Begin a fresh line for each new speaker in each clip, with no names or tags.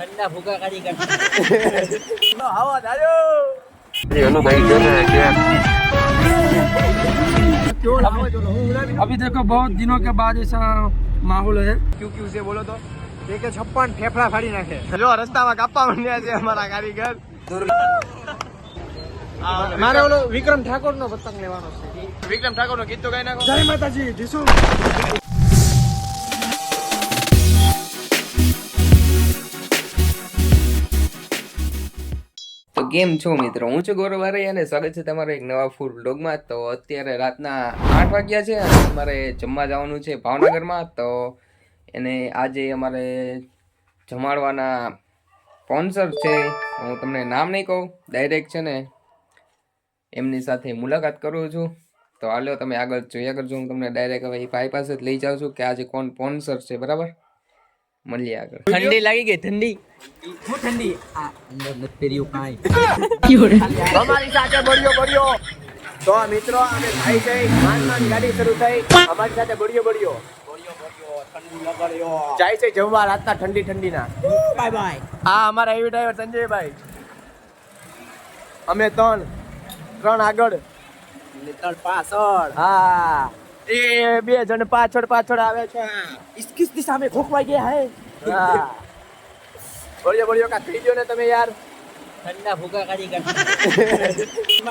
ઠંડા ભૂકા કાઢી કાઢ
હવા ધાર્યો
अभी देखो बहुत दिनों के बाद ऐसा माहौल है
ક્યુ ક્યુ છે બોલો તો કે કે છપ્પન ફેફડા ફાડી નાખે જો રસ્તામાં કાપવા માંડ્યા છે અમારા કારીગર મારે ઓલો વિક્રમ ઠાકોર નો પતંગ લેવાનો છે વિક્રમ ઠાકોર નો ગીત તો ગાઈ નાખો
जय माता जी
કેમ છો મિત્રો? હું છું ગૌરવ અને સ્વાગત છે તમારો એક નવા ફૂડ બ્લોગમાં તો અત્યારે રાતના આઠ વાગ્યા છે અને અમારે જમવા જવાનું છે ભાવનગરમાં. તો એને આજે અમારે જમાડવાના સ્પોન્સર છે. હું તમને નામ નહીં કહું ડાયરેક્ટ છે ને એમની સાથે મુલાકાત કરું છું. તો હાલો તમે આગળ જોયા કરજો. હું તમને ડાયરેક્ટ હવે એ ભાઈ પાસે જ લઈ જાઉં છું કે આજે કોણ સ્પોન્સર છે, બરાબર? મળીએ આગળ. ઠંડી લાગી ગઈ ઠંડી?
હું ઠંડી? આ અંદર નથી પહેર્યું કાંઈ.
અમારી સાથે બળિયો બળિયો. તો મિત્રો અમે ભાઈ છે માન માન ગાડી શરૂ થઈ. અમારી સાથે બળિયો બળિયો. જાય છે જમવા રાતના ઠંડી ઠંડી ના
બાય બાય
આ અમારા એવી ડ્રાઈવર સંજયભાઈ. અમે ત્રણ ત્રણ આગળ.
ત્રણ પાછળ.
હા. એ બે જણ પાછળ પાછળ આવે છે
ઇસકિસ દિશા में खोखवाई गया है
હા બળિયો બળિયો કા થઈ ગયો ને તમે યાર
ठंडा भूका काढ़ी काढ़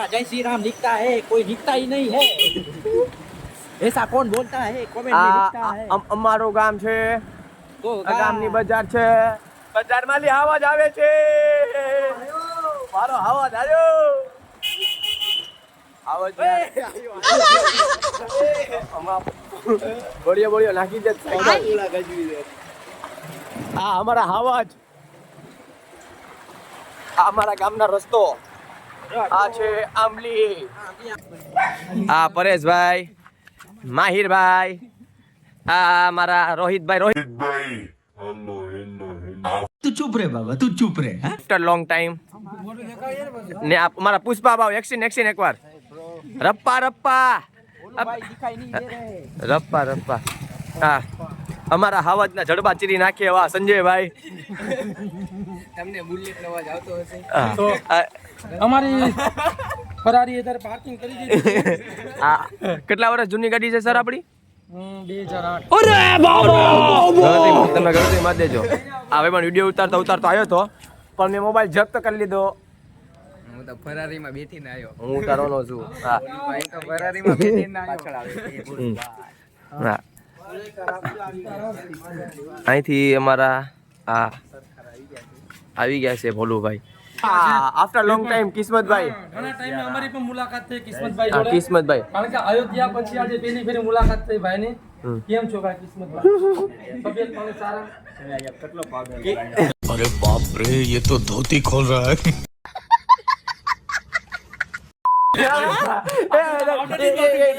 जय श्री राम लिखता है कोई लिखता ही नहीं है ऐसा कौन बोलता है कमेंट में
આ
लिखता है
અમ- અમારું ગામ છે
तो
આ ગામની બજાર છે બજારમાં લી આવાજ આવે છે મારો આવાજ આવ્યો આવાજ બળિયો બળિયો નાખી દે. આ અમારા હાવાજ આ અમારા ગામના રસ્તો. આ છે આંબલી. આ પરેશભાઈ માહિરભાઈ આ મારા રોહિતભાઈ રોહિત
તું ચૂપ રે બાબા તું ચૂપ રે
આફ્ટર લોંગ ટાઈમ ને મારા પુષ્પા ભાવ એક્સિન એક્સિન એકવાર રપ્પા રપ્પા. રપ્પા રપ્પા. હા. અમારા હાવાજના જડબા ચીરી નાખીએ એવા સંજયભાઈ.
તમને બુલેટ અવાજ આવતો હશે.
અમારી ફરારી અત્યારે પાર્કિંગ કરી દીધી.
હા કેટલા વર્ષ જૂની ગાડી છે સર આપણી? તમે ગણતરી માં દેજો. હવે પણ વીડિયો ઉતારતો ઉતારતો આવ્યો તો પણ મેં મોબાઈલ જપ્ત કરી લીધો.
હું તો ફરારીમાં બેઠીને આવ્યો
હું ઉતારવાનો છું હા
ભાઈ તો ફરારીમાં બેઠીને આવ્યો
હમ. હા અહીંથી અમારા આ આવી ગયા છે Bholubhai after long time Kismatbhai
ઘણા ટાઈમે અમારી પણ મુલાકાત થઈ કિસ્મતભાઈ
હા,
જોડે
કિસ્મતભાઈ
કારણ કે અયોધ્યા પછી આજે પહેલી ફેરી મુલાકાત થઈ ભાઈની
હમ.
કેમ છો ભાઈ કિસ્મતભાઈ તબિયત પાણી સારા
અરે બાપ રે ये तो धोती खोल रहा है
એ, એ, એ, એ,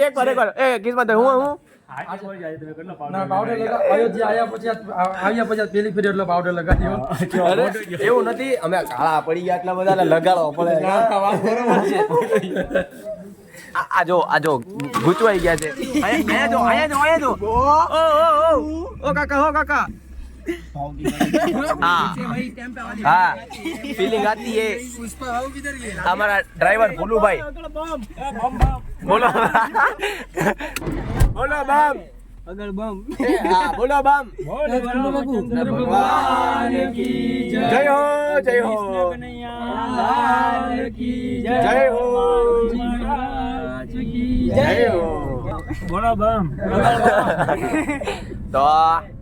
એક વાર એક વાર એ કિસ્મતભાઈ હું હું?
પાવડર લગા અયોધ્યા આવ્યા પછી આ- આવ્યા પછી આ પહેલી ફેરી એટલે પાવડર લગાડ્યો
અરે એવું નથી. અમે કાળા પડી ગયા એટલા બધા લગાડવો પડે. આ જો આ જો ગૂંચવાઈ ગયા છે. અહીંયા જો અહીંયા જો અહીંયા જો ઓ ઓ ઓ. ઓ કાકા હો કાકા. फीलिंग आती है हमारा ड्राइवर भोलू भाई बोलो बोलो बम
अगर बम
हाँ बोलो बम जय हो जय हो जय हो जय हो
बोलो बम
તો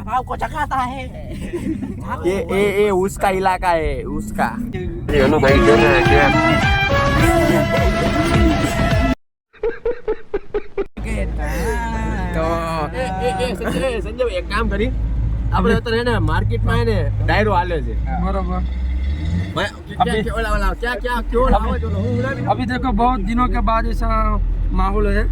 में हलवाई खाता है हमारे पुष्पा भाव को जगाता है
ये ये ये उसका इलाका है उसका તો એ એ એ સંજય સંજય એક કામ કરી આપણે અત્યારે એને માર્કેટમાં એને ડાયરો હાલે છે
બરોબર
ભાઈ,
अभी अभी देखो बहुत दिनों के बाद ऐसा माहौल है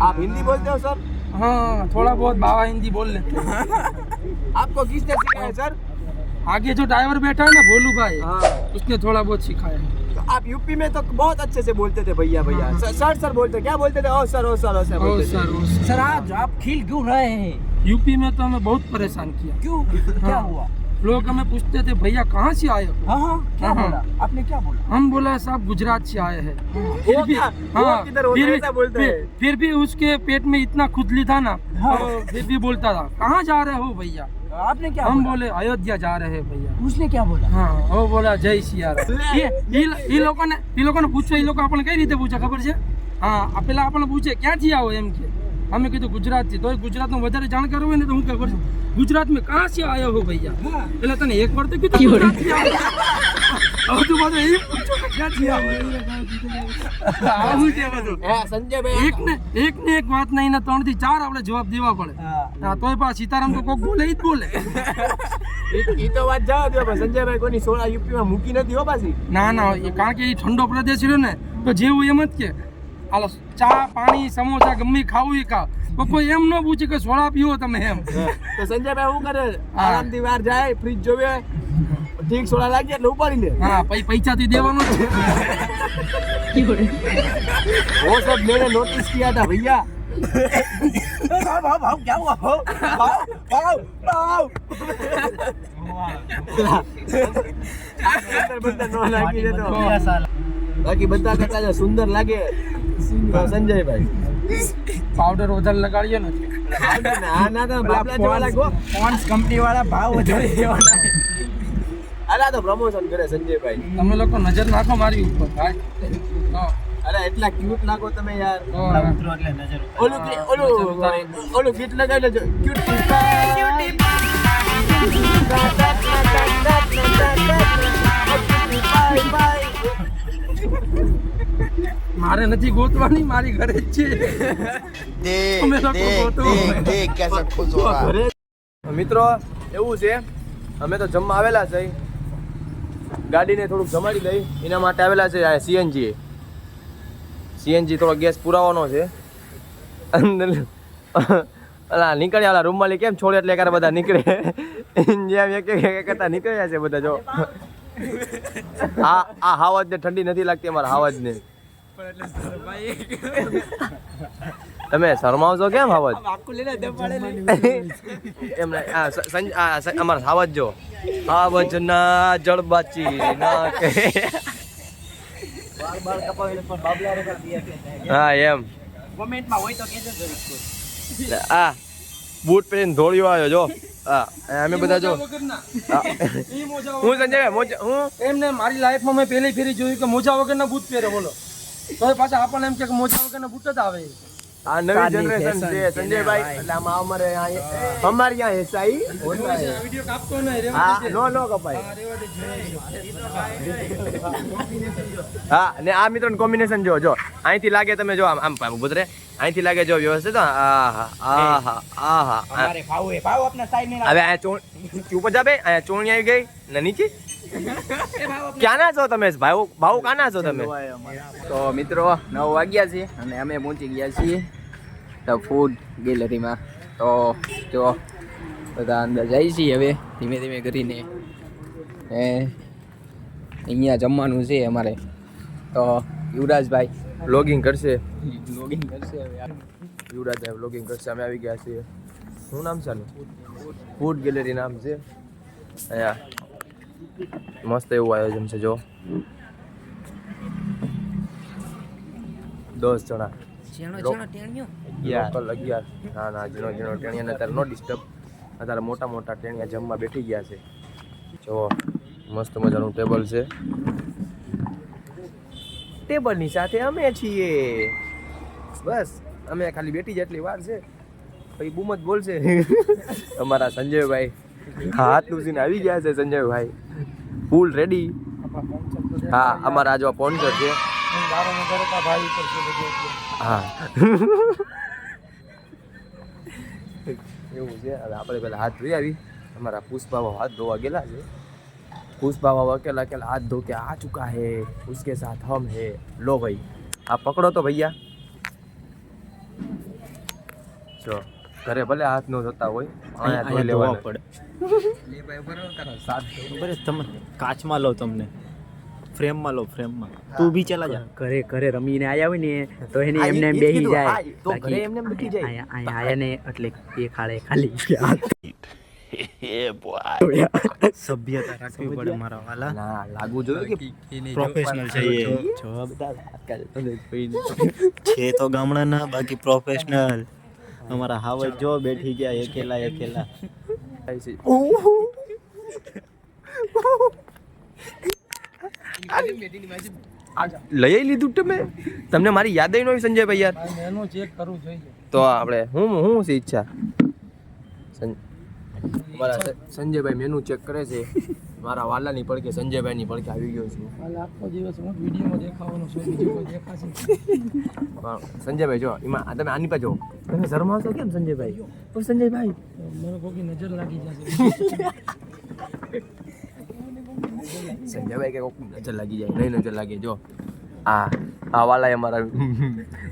आप हिंदी बोलते हो सर
हाँ थोड़ा बहुत बाबा हिंदी बोल लेते हैं।
आपको किसने सिखाया सर?
आगे जो ड्राइवर बैठा है ना भोलू भाई
हाँ।
उसने थोड़ा बहुत सिखाया। है
तो आप यूपी में तो बहुत अच्छे से बोलते थे भैया भैया। सर सर सर बोलते क्या बोलते थे? ओ sir oh sir
oh
sir oh
sir oh sir.
Sir आज आप खिल क्यों रहे हैं?
यूपी में तो हमें बहुत परेशान किया।
क्यों? क्या
हाँ।
हुआ?
लोग हमें पूछते थे भैया कहाँ से आए हो?
हाँ, हाँ क्या
हाँ, हाँ,
बोला? आपने क्या बोला?
हम बोला साहब गुजरात से आए हैं। हाँ। फिर भी
हाँ
फिर, फिर, भी उसके पेट में इतना खुदली था ना तो फिर भी बोलता था कहाँ जा रहे हो भैया?
आपने क्या
हम
बोले?
अयोध्या जा रहे हैं भैया।
उसने क्या बोला?
हाँ वो बोला जय सिया लोगों ने पूछा लोगों ने ये लोग अपन कई रीते पूछा खबर से? हाँ पहला अपन पूछे क्या जिया हो? एम के। અમે કીધું ગુજરાતથી તો ગુજરાતમાં વધારે જાણકાર હોય ને તો હું કે વર્ષ ગુજરાત મેં કાં છે આવ્યો હો ભૈયા? એટલે તને એક વાર તો કીધું ગુજરાતથી
મૂકી નથી
કારણ કે ઠંડો પ્રદેશ રહ્યો ને તો જેવું એમ જ કે. હાલો ચા પાણી સમોસા ગમે ઈ ખાવું ઈ ખાવ તો કોઈ એમ ન પૂછે કે સોડા પીવો તમે એમ
તો સંજયભાઈ શું કરે આરામથી બહાર જાય ફ્રીજ જોવે ઠીક સોડા લાગી એટલે ઉપાડી લે
હા પૈ પૈસાથી દેવાનું જ છે
वो सब मैंने नोटिस किया था भैया
भाव भाव भाव क्या हुआ भाव भाव भाव भाव
અંદર બધા નો લાગી દે તો બાકી બધા કરતા જો સુંદર લાગે તો સંજયભાઈ
પાવડર વધારે લગાડ્યો ને.
ના ના તો બાબલા જેવા લાગો
પોન્સ કંપની વાળા ભાવ વધારે દેવાના
અલા તો પ્રમોશન કરે સંજયભાઈ.
તમે લોકો નજર નાખો મારી ઉપર ભાઈ.
અરે એટલા ક્યુટ લાગો તમે યાર.
ઉતરો એટલે નજર
ઓલું ઓલું ઓલું ગીત લગાવી લેજો ક્યુટ
મારે નથી ગોતવાની મારી ઘરે જ છે.
મિત્રો એવું છે અમે તો જમવા આવેલા છે. ગાડીને થોડુંક જમાડી દઈ. એના માટે આવેલા છે સીએનજી સીએનજી થોડો ગેસ પુરાવાનો છે. અંદર અલા નીકળ્યા ઓલા રૂમમાંથી કેમ છોડે એટલે ક્યારે બધા નીકળે? જેમ એક એક એક કરતા નીકળ્યા છે બધા જો. આ આ હાવજ ને ઠંડી નથી લાગતી અમારા હાવજ ને તમે શરમાવશો કેમ હાવજ? એમ નહીં. આ સ- સંજ- અમારા સાવજ જો. સાવજ ના જળબાચી ના કે હા એમ.
કોમેન્ટમાં હોય તો કહેજો જરીક
બૂટ પહેરીને ધોળિયો આવ્યો જો. હા અમે બધા જો. હા. હું સંજય હું?
એમને મારી લાઈફમાં મેં પહેલી ફેરી જોયું કે મોજા વગરના બૂટ પહેરે બોલો. તો પાછા આપણને એમ કે મોજા વગરના બૂટ જ આવે.
આ નવી જનરેશન છે સંજયભાઈ. એટલે આમાં અમારે અમારે અહીંયા હેસાઈ
વિડિયો કાપતો ન રે
હા નો નો કપાય.
હા
ને આ મિત્રો કોમ્બિનેશન જો જો. અહીંથી લાગે તમે જો આમ આમ ગુજરે અહીંથી લાગે જો વ્યવસ્થિત આહા આહા આહા.
અમારે ભાવ એ ભાવ આપના સાઈડ ને
હવે આ ચૂપ જ આવે આ ચોણી આવી ગઈ ને નીચે. ક્યાંના છો તમે? ભાઈ ભાઉ કાના છો તમે?
તો મિત્રો નવ વાગ્યા છે અને અમે પહોંચી ગયા છીએ ધ ફૂડ ગેલેરીમાં તો જો બધા અંદર જાય છીએ હવે ધીમે ધીમે કરીને. એ અહીંયા જમવાનું છે અમારે. તો યુવરાજભાઈ
બ્લોગિંગ કરશે.
બ્લોગિંગ કરશે હવે.
યુવરાજભાઈ બ્લોગિંગ કરશે. અમે આવી ગયા છીએ. શું નામ છે ફૂડ ગેલેરી નામ છે. અહીંયા. મસ્ત એવું આયોજન છે જો. દસ જણા. લોકલ અગિયાર. ના ના ઝીણો ઝીણો ટેણિયાને અત્યારે નો ડિસ્ટર્બ અત્યારે મોટા મોટા ટેણિયા જમવા બેઠી ગયા છે. જો મસ્ત મજાનું ટેબલ છે. ટેબલની સાથે અમે છીએ. બસ અમે ખાલી બેઠી જેટલી વાર છે. પછી બૂમ જ બોલશે. અમારા સંજયભાઈ. હાથ લૂસીને આવી ગયા છે સંજયભાઈ. ફૂલ રેડી હા અમારા આજવા પોન્ચર છે. હા એવું છે. હવે આપણે પહેલાં હાથ ધોઈ આવી. અમારા પુષ્પાવા હાથ ધોવા ગયેલા છે. પુષ્પાવા અકેલા અકેલા હાથ ધો કે આ ચુકા હે ઉસકે સાથ હમ હે. લો ભાઈ આ પકડો તો ભૈયા. જો ઘરે ભલે હાથ નો ધોતા હોય અહીંયા ધોઈ લેવા
પડે. તમે કાચમાં લો તમને. ફ્રેમમાં લો ફ્રેમમાં. તું બી ચલા જા. ઘરે ઘરે રમીને આયા હોય ને તો એની એમને બેહી જાય.
તો ઘરે એમને એમ બેસી જાય.
આયા આયા ને એટલે એ ખાડે ખાલી સભ્યતા રાખવી પડે મારા વાલા.
ના જોઈએ કે
પ્રોફેશનલ છે એ. જો બધા આજકાલ છે તો ગામડાના બાકી પ્રોફેશનલ અમારા હાવજ જો બેઠી ગયા એકેલા એકેલા.
લઈ લીધું તમે? તમને મારી યાદ ન હોય સંજયભાઈ યાર?
ચેક કરવું જોઈએ.
તો આપણે હું હું છે ઈચ્છા? સંજયભાઈ મેનુ ચેક કરે છે. મારા વાલાની પડકે સંજયભાઈની પડકે આવી ગયો છું.
કાલે આખો દિવસ હું વિડીયોમાં દેખાવાનો છું બીજું કોઈ દેખાશે
સંજયભાઈ જો એમાં તમે આની પાછો તમે શરમાવશો કેમ સંજયભાઈ? ઓ સંજયભાઈ.
મને કોઈ નજર લાગી જશે.
સંજયભાઈ કે કોક નજર લાગી જાય નહીં નજર લાગે જો. આ આ વાલા અમારા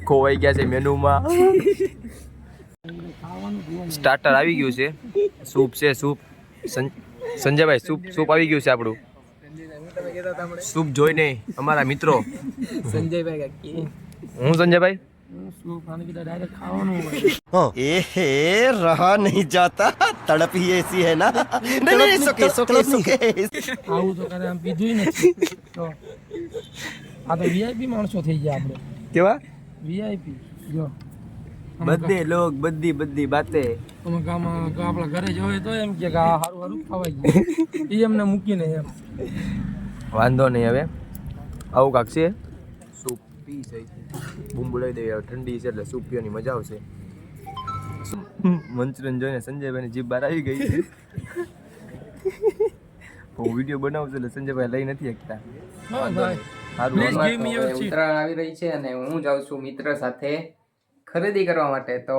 ખોવાઈ ગયા છે મેનુમાં. સ્ટાર્ટર આવી ગયું છે. સૂપ છે સૂપ. સંજયભાઈ સૂપ સૂપ આવી ગયું છે આપણું સૂપ જોઈને અમારા મિત્રો
સંજયભાઈ
હું સંજયભાઈ
શું પાણી કીધા ડાયરેક્ટ ખાવાનું હોય
एहे रहा नहीं जाता तड़प ही ऐसी है ना नहीं नहीं सुके सुके सुके
આવું તો કરે આમ પીધું નથી તો આ તો વીઆઈપી માણસો થઈ ગયા આપણે
કેવા
વીઆઈપી જો
બધે લોક બધી બધી બાતે.
અમે ગામમાં આપણા ઘરે જ હોય તો એમ કે આ સારું સારું ખવાઈ ગયું એ એમને મૂકીને એમ.
વાંધો નહીં હવે. આવું કાંક છે? સૂપ પી છે. બૂમ બોલાવી દઈએ. ઠંડી છે એટલે સૂપ પીવાની મજા આવશે. મંચુરિયન જોઈને સંજયભાઈની જીભ બહાર આવી ગઈ છે. હું વીડિયો બનાવું છું એટલે સંજયભાઈ લઈ નથી શકતા. સારું.
ઉત્તરાયણ આવી રહી છે અને હું જાઉં છું મિત્ર સાથે. ખરીદી કરવા માટે. તો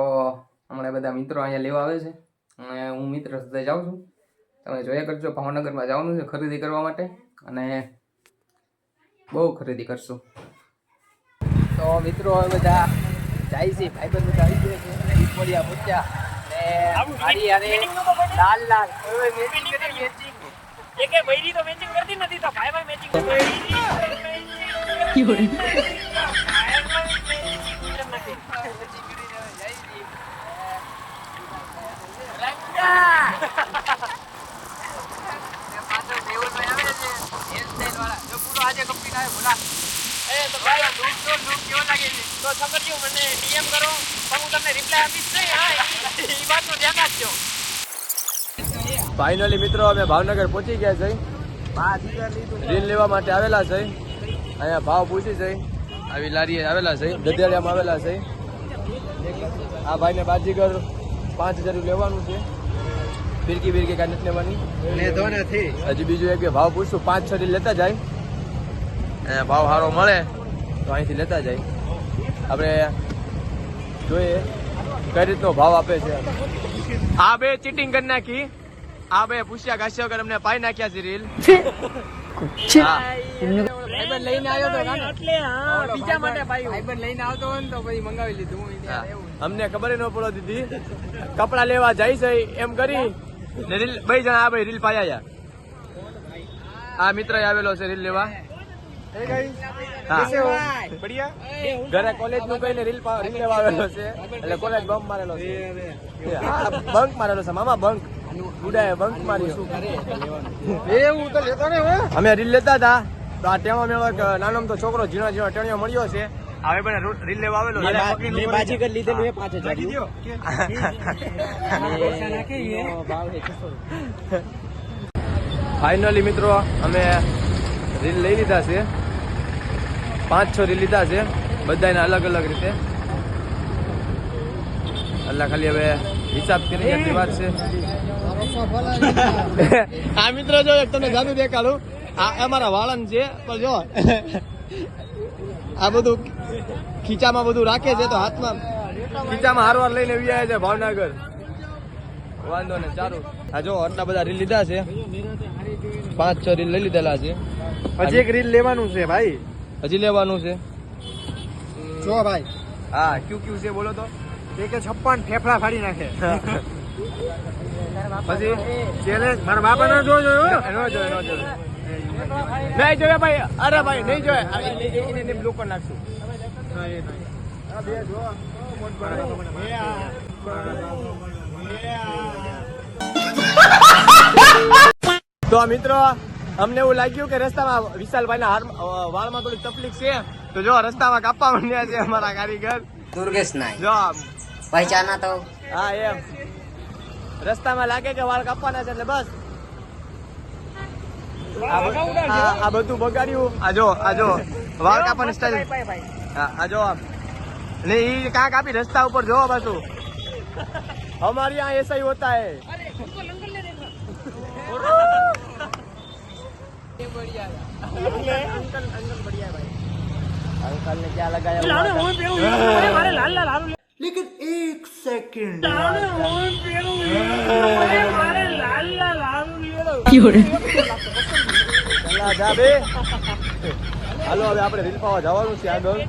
હમણાં બધા મિત્રો અહીંયા લેવા આવે છે. અને હું મિત્ર સાથે જાઉં છું. તમે જોયા કરજો ભાવનગરમાં જવાનું છે ખરીદી કરવા માટે. અને બહુ ખરીદી કરશું. તો મિત્રો હવે બધા જાય છે ભાઈબંધ બધા આવી ગયા છે. ઈશ્વરિયા પૂછ્યા ને મારી હારે લાલ લાલ. હવે matching ધ્યાન રાખજો.
ફાઇનલી મિત્રો અમે ભાવનગર પહોંચી ગયા છે. રીલ લેવા માટે આવેલા છે. અહીંયા ભાવ પૂછી છે. આવી લારીએ આવેલા છે. ગધેડિયામાં આવેલા છે. આ ભાઈને બાજીગર પાંચ હજાર લેવાનું છે. ફિરકી બિરકી કાંઈ નથી લેવાની. હજી બીજું એક ભાવ પૂછશું. પાંચ છ રીલ લેતા જાય. અહીંયા ભાવ સારો મળે તો અહીંથી લેતા જાય. આપણે જોઈએ કઈ રીતનો ભાવ આપે છે. આ બે ચીટિંગ કરી નાખી. આ બે પૂછ્યા ગાસ્યા વગર અમને પાઈ નાખ્યા છે રીલ.
ભાઈબંધ લઈને આવ્યો તો બીજા માટે ભાઈબંધ લઈને આવતો હોય ને તો પછી મંગાવી લીધું. હું
હા.
ત્યાં એવું
અમને ખબર ન પડો દીદી કપડા લેવા જાય છે એમ કરી. રીલ બે જણા આ ભાઈ રીલ પાયા આ મિત્ર આવેલો છે રીલ લેવા. હા. ઘરે કોલેજનું કઈને રીલ રીલ આવેલો છે. એટલે કોલેજ બંક મારેલો છે. બંક મારેલો છે મામા બંક. ઉડાએ બંક માર્યો. એવું તો લેતો ને અમે રીલ લેતા હતા. તો આ ટેમાં મેળો નાનો તો છોકરો ઝીણો ઝીણો ટેણીઓ મળ્યો છે. હવે પણ રીલ લેવા આવેલો.
મેં લીધેલું એ
ફાઇનલી મિત્રો અમે રીલ લઈ લીધા છે. પાંચ છ લીધા છે. બધાને અલગ અલગ રીતે. અલ્લા ખાલી હવે હિસાબ કરી જતી વાત છે. આ મિત્રો જો એક તમને જાદુ દેખાડું. આ અમારા વાળન છે. પણ જો આ બધું ખીચામાં બધું રાખે છે તો હાથમાં. ખીચામાં હારવાર લઈને આવ્યા છે ભાવનગર. વાંધો ને સારું. આ જો આટલા બધા રીલ લીધા છે. પાંચ છ રીલ લઈ લીધેલા છે.
હજી એક રીલ લેવાનું છે ભાઈ.
હજી લેવાનું છે.
જો ભાઈ.
હા ક્યુ ક્યુ છે બોલો તો.
એક કે છપ્પન ફેફડા ફાડી નાખે.
પછી
ચેલેન્જ મારા બાપા નો જોજો હો.
નો જોયો નો જોયો નહીં જોયા ભાઈ. અરે ભાઈ નહીં જોયા. આ એને- એને- એને બ્લોક કરી નાખશું. તો મિત્રો અમને એવું લાગ્યું કે રસ્તામાં વિશાલભાઈના વાળમાં થોડી તકલીફ છે. તો જો રસ્તામાં કાપવા માંડ્યા છે અમારા કારીગર.
દુર્ગેશ નાય.
જો
પહેચાના તો?
હા એમ. રસ્તામાં લાગે કે વાળ કાપવાના છે એટલે બસ. આ બધું બગાડ્યું. આ જો આ જો. વાળ કાપવાની સ્ટાઈલ આ જો ને ઈ કાંક આપી રસ્તા ઉપર જોવો પાછું. અમારી આ એસઆઈ હોતા હે है अंकल ने क्या लगाया हुआ था? ચલા જા બે હાલો હવે આપણે રીલ પાવા જવાનું છે આગળ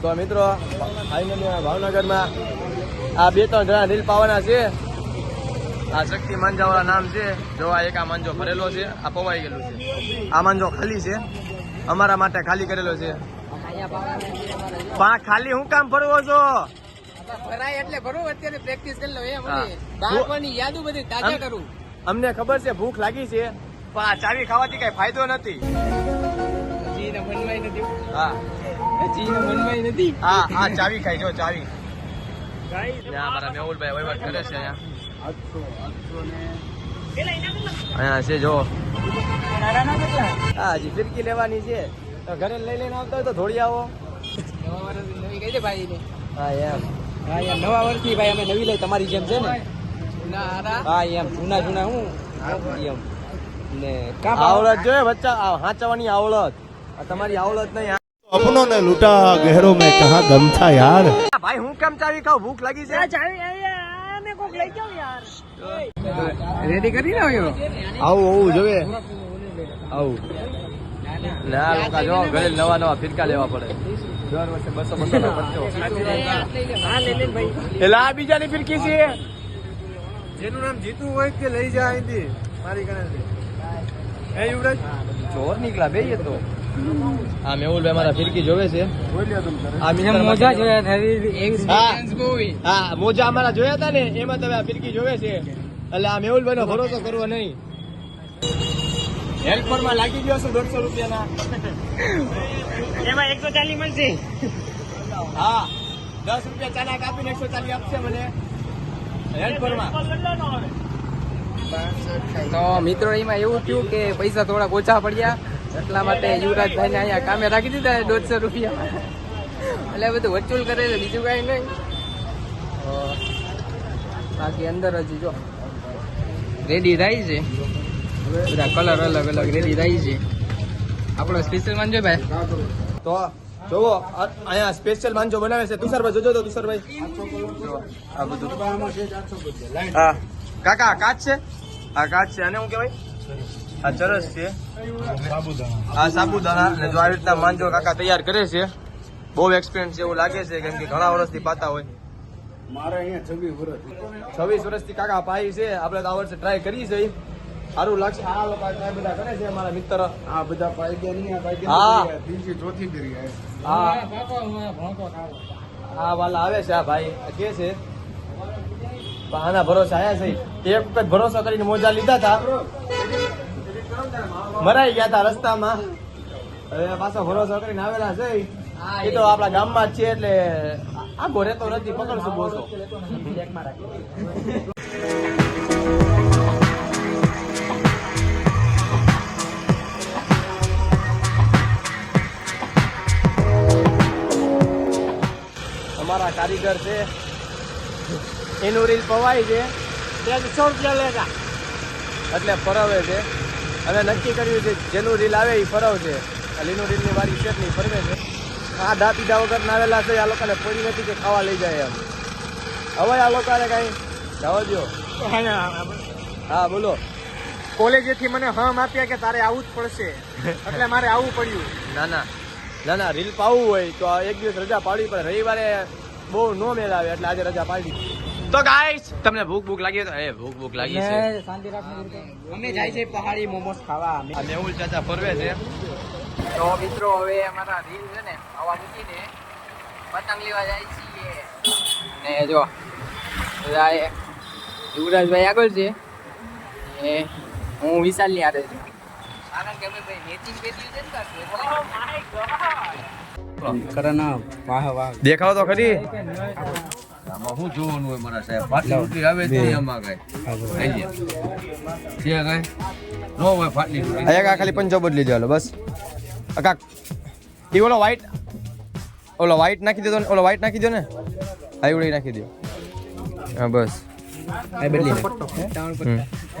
તો મિત્રો ફાઇનલી ભાવનગરમાં આ બે ત્રણ જણા રીલ પાવાના છે આ શક્તિ માંજાવાળા નામ છે. જો આ એક આ માંજો ભરેલો છે આ પવાઈ ગયેલું છે. આ માંજો ખાલી છે. અમારા માટે ખાલી કરેલો છે. પા ખાલી હું કામ ભરવો છો?
ભરાય એટલે ભરું અત્યારે પ્રેક્ટિસ કરી લો. એમ
હા.
બાળપણની યાદો બધી તાજા કરું.
અમને ખબર છે ભૂખ લાગી છે પણ આ ચાવી ખાવાથી કઈ ફાયદો નથી. હા. હા ચાવી ખાઈ જો ચાવી. ત્યાં મેહુલભાઈ વહીવટ કરે છે અહીંયા. અહીંયા છે જો હા હજી ફિરકી લેવાની છે. તો ઘરે લઈ લઈને આવતા હોય તો થોડી આવો. હા એમ.
હા એમ. નવા વર્ષની ભાઈ અમે નવી લઈ તમારી જેમ છે ને? હા એમ. જૂના જૂના હું? એમ. ને
આવડત જોઈએ બચ્ચા હાંચવાની આવડત. તમારી આવડત નહીં
અપનો લૂટા ગહેરો મેં કહા દમ થા
યાર ભાઈ હું કેમ ચાવી ખાવ ભૂખ લાગી છે.
ચાવી રેડી કરી લો
આવું આવું જોવે આવું. ના લોકો જો ઘરે નવા નવા ફિરકા લેવા પડે. દર વર્ષે બસો બસો એટલે આ બીજાની ફિરકી છે.
જેનું નામ જીતું હોય કે લઈ જાય અહીંથી મારી ગણતરી એ યુવરાજ
ચોર નીકળ્યા બે તો. આ મેહુલભાઈ મારા ફિરકી જોવે છે. આ મિત્ર
મોજા જોયા હતા.
હા હા મોજા અમારા જોયા હતા ને એમાં તમે આ ફિરકી જોવે છે. એટલે આ મેહુલભાઈ નો ભરોસો કરવો નહીં. હેલ્પરમાં લાગી ગયો છે દોઢસો રૂપિયાના.
એમાં એકસો ચાલીસ મળશે.
હા દસ રૂપિયા ચાના કાપીને એકસો ચાલીસ આપશે મને. હેલ્પરમાં.
તો મિત્રો એમાં એવું થયું કે પૈસા થોડા ઓછા પડ્યા. એટલા માટે યુવરાજભાઈ ને અહીંયા કામે રાખી દીધા દોઢસો રૂપિયા એટલે બધું વચૂલ કરે છે, બીજું કઈ નહીં. બાકી અંદર હજી જો રેડી થાય છે. બધા કલર અલગ અલગ રેડી થાય છે. આપણો સ્પેશિયલ માનજો ભાઈ.
તો જોવો અહીંયા સ્પેશિયલ માંજો બનાવે છે. તુષારભાઈ, જોજો તો તુષારભાઈ. આ બધું. હા. કાકા કાચ છે? આ કાચ છે. અને હું કહેવાય? આ ચરસ છે. આ સાબુદાણા અને જો આવી રીતના માંજો કાકા તૈયાર કરે છે. બહુ એક્સપિરિયન્સ એવું લાગે છે કેમ કે ઘણા વર્ષથી પાતા હોય.
મારે અહીંયા છવ્વીસ વર્ષ
છવ્વીસ વર્ષથી કાકા પાઈ છે. આપણે તો આ વર્ષે ટ્રાય કરી છે. સારું લાગશે. આ લોકો ટ્રાય બધા કરે છે અમારા મિત્ર.
આ બધા પાઈ ગયા નહીં આ પાઈ
હા.
ગયા ત્રીજી ચોથી કરી
હા. હા વાલા આવે છે આ ભાઈ. કે છે? આના ભરોસે આયા છે. એક વખત ભરોસો કરીને મોજા લીધા હતા મરાઈ ગયા હતા રસ્તામાં. હવે પાછો ભરોસો કરીને આવેલા છે. એ તો આપણા ગામમાં જ છે એટલે આગો રહેતો નથી પકડશું બોસો અમારા કારીગર છે. એનું રીલ પવાય છે. ત્યાંથી સો રૂપિયા લેગા એટલે ફરવે છે. હવે નક્કી કર્યું છે જેનું રીલ આવે એ ફરવશે આ લીનું રીલની વારી છે નહીં ફરવે છે. આ દા પીધા વગર નાવેલા છે આ લોકોને પડી નથી કે ખાવા લઈ જાય એમ. હવે આ લોકોને કઈ જવાજો હા બોલો.
કોલેજેથી મને હમ આપ્યા કે તારે આવવું જ પડશે. એટલે મારે આવવું પડ્યું.
ના ના. ના ના રીલ પાવું હોય તો એક દિવસ રજા પાડવી પડે. રવિવારે બહુ નો મેળ આવે એટલે આજે રજા પાડી. તો ગાઈસ તમને ભૂખ ભૂખ લાગી તો એ ભૂખ ભૂખ લાગી છે.
અમે જાય છે પહાડી મોમોસ ખાવા.
આ મેહુલ ચાચા ફરવે છે.
તો મિત્રો હવે અમારા રીલ છે ને આવા મૂકીને પતંગ લેવા જાય છીએ. ને જો બધા યુવરાજભાઈ આગળ છે. ને હું વિશાલની આરે છું. કારણ કે અમે ભાઈ મેચિંગ બેચિંગ છે ને પાછું એટલે
દેખાવ તો ખરી.
આમાં શું જોવાનું હોય મારા સાહેબ? ફાટલી ઉતરી આવે જ નહીં આમાં કઈ. છે કઈ? નો હોય ફાટલી ઉતરી.
અહીંયા ખાલી પંચો બદલી દેવાનો બસ. કાક. એ ઓલો વ્હાઈટ ઓલો વ્હાઈટ નાખી દેતો ને ઓલો વ્હાઈટ નાખી દો ને? આ એવડે નાખી દો. હા બસ.
આ બદલી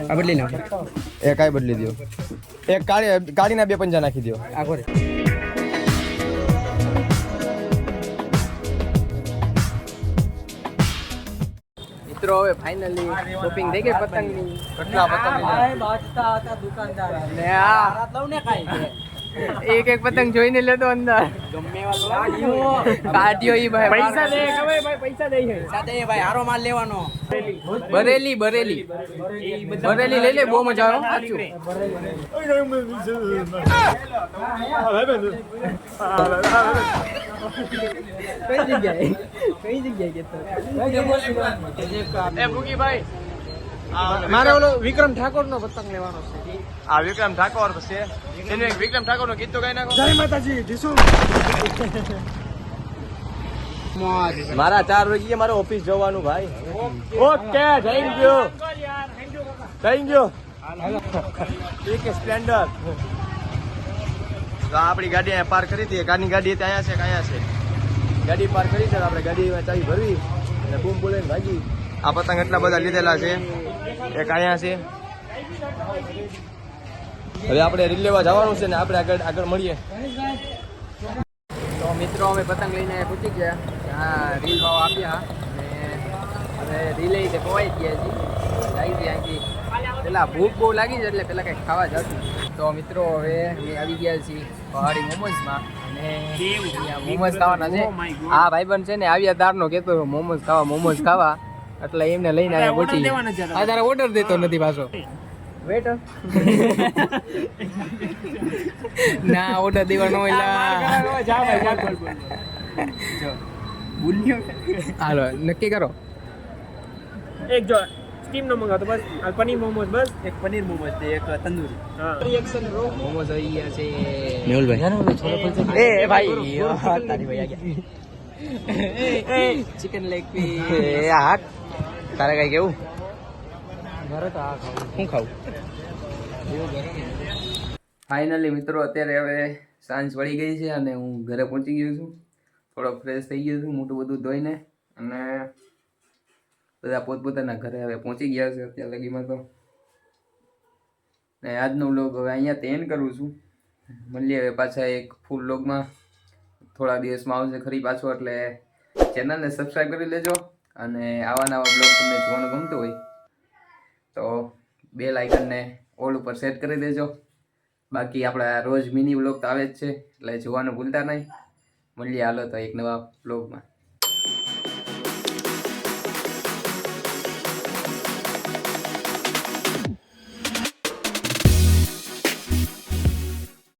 આ બદલી નાખો.
એક આ બદલી દો એક કાળી કાળીના બે પંજા નાખી દો
આ મિત્રો હવે ફાઇનલી શોપિંગ થઈ ગઈ પતંગની.
કેટલા પતંગ
ને આ એક એક પતંગ જોઈને લેતો અંદર. કાઢ્યો ઈ ભાઈ પૈસા દે ભાઈ? પૈસા દે દે ભાઈ હારો માલ લેવાનો. બરેલી બરેલી. બરેલી લઈ લે બહુ મજા આવે કઈ જગ્યાએ? કઈ જગ્યાએ
એ ભૂકી ભાઈ.
મારે ઓલો વિક્રમ ઠાકોર નો પતંગ લેવાનો છે.
આ વિક્રમ ઠાકોર છે. એનું વિક્રમ ઠાકોર નો ગીત તો ગાઈ નાખો.
જય માતાજી જીસુ
મારા ચાર વાગે મારે ઓફિસ જવાનું ભાઈ. Okay thank you thank you એક સ્પ્લેન્ડર. તો આપણી ગાડી અહીંયા પાર્ક કરી હતી. ગાડી ગાડી અહીંયા છે કે અહીંયા છે? ગાડી પાર્ક કરી છે આપણે ગાડીમાં ચાવી ભરવી અને બૂમ બોલે ભાગી. આ પતંગ એટલા બધા લીધેલા છે. એક અહીંયા છે. હવે આપણે રીલ જવાનું છે ને આપણે આગળ આગળ મળીએ.
તો મિત્રો અમે પતંગ લઈને પૂછી ગયા. હા રીલ ભાવ આપ્યા અને હવે રીલે કોવાઈ ખવાઈ ગયા છીએ લાગી ગયા અહીંથી પેલા ભૂખ બહુ લાગી છે એટલે પેલા કંઈક ખાવા જતું તો મિત્રો હવે અમે આવી ગયા છીએ પહાડી મોમોઝમાં અને મોમોઝ ખાવાના છે. આ ભાઈબંધ છે ને આવ્યા દારનો કહેતો હતો મોમોઝ ખાવા મોમોઝ ખાવા. એટલે એમને લઈને આવે પૂછી. આ તારે ઓર્ડર દેતો નથી પાછો. વેટર ના ઓર્ડર દેવાનો એટલે હાલો નક્કી કરો.
એક જો સ્ટીમ નો મંગાવતો બસ. આ પનીર મોમોસ બસ. એક પનીર મોમોસ છે એક તંદૂરી.
મોમોઝ આવી ગયા છે. મેહુલભાઈ. એ ભાઈ તારી ભાઈ ગયા. ચિકન લેગ પીસ એ હા તારે કઈ કેવું? શું ખાવું. ફાઇનલી મિત્રો અત્યારે હવે સાંજ પડી ગઈ છે અને હું ઘરે પહોંચી ગયો છું. થોડો ફ્રેશ થઈ ગયો છું મોટું બધું ધોઈને અને બધા પોતપોતાના ઘરે હવે પહોંચી ગયા છે અત્યાર લગીમાં તો. ને આજનો વ્લોગ હવે અહીંયા તેન કરું છું. મળીએ હવે પાછા એક ફૂલ વ્લોગમાં થોડા દિવસમાં આવશે ખરી પાછો એટલે ચેનલને સબસ્ક્રાઈબ કરી લેજો. અને આવા નવા બ્લોગ તમને જોવાનું ગમતું હોય, તો બે લાઇકનને ઓલ ઉપર સેટ કરી દેજો. બાકી આપણા રોજ મિની વ્લોગ તો આવે જ છે, એટલે જોવાનું ભૂલતા નહીં. મળીએ હાલો તો એક નવા વ્લોગમાં